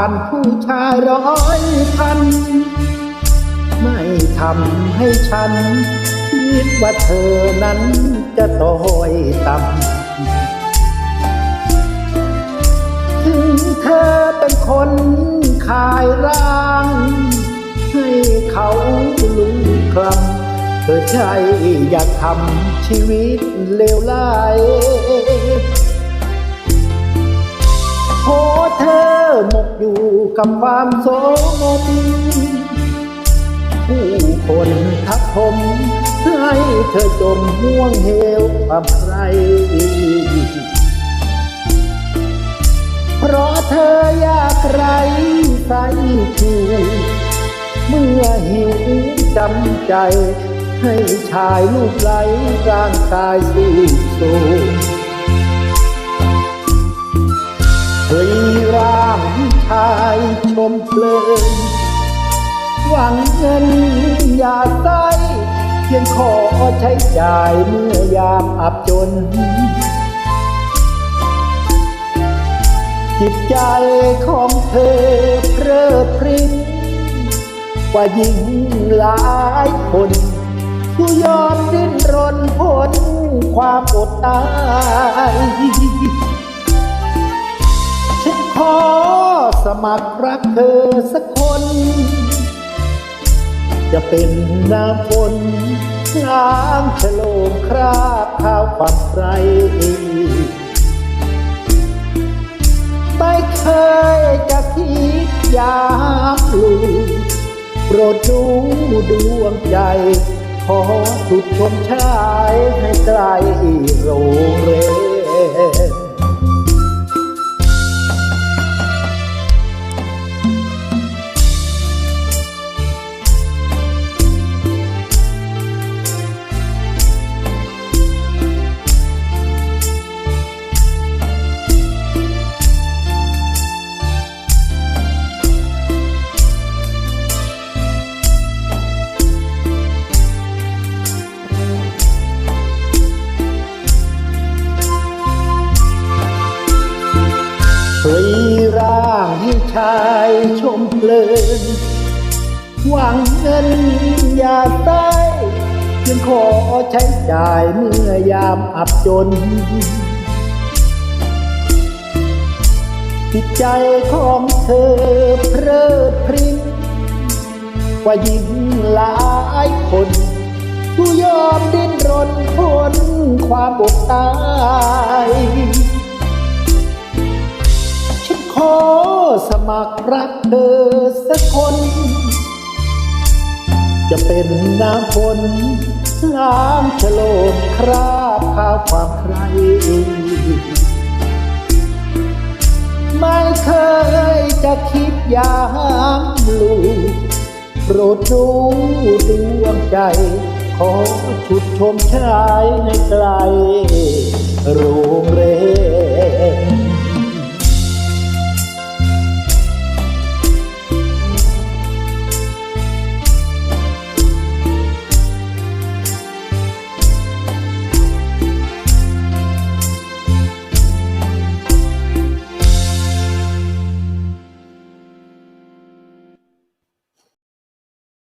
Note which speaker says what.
Speaker 1: านผู้ชายร้อยพัน ไม่ทำให้ฉัน คิดว่าเธอนั้นจะต้อยต่ำถึงเธอเป็นคนขายร่าง ให้เขาลุงคลำเธอใช่อยากทำชีวิตเลวร้ายโอ้เธอ หมกอยู่กับความโสมมผู้คนทักผมให้เธอจมห่วงเหวความใคร เพราะเธออยากไรใส่ชูเมื่อหิวจำใจ ให้ชายลูกไหลร่างกายสู้สู้เเลินหวังเงินอย่าใส่เพียงขอใช้จ่ายเมื่อยามอับจน จิตใจของเธอเพลิดพรินกว่ายิ่งหลายคนผู้ยอมดิ้นรนพ้นความอดตายฉันขอ สมัครรักเธอสักคน จะเป็นน้ำฝนล้างฉโลมคราบข้าวความใครไม่เคยจะคิดยากลืมโปรดดูดวงใจ ขอสุดชมชายให้ไกลโรงเรน ชายชมเพลิน หวังเงินอย่าใต้เพียงขอใช้จ่ายเมื่อยามอับจนจิตใจของเธอเพลิดเพรินกว่ายิ่งหลายคนผู้ยอมดิ้นรนพ้นความอดตาย ฉันขอ สมัครรักเธอสักคน จะเป็นน้ำฝนล้างฉโลมคราบข้าวความใคร ไม่เคยจะคิดอยากลูกโปรดดูดวงใจ ขอชุดชมชายในไกลโรงเรน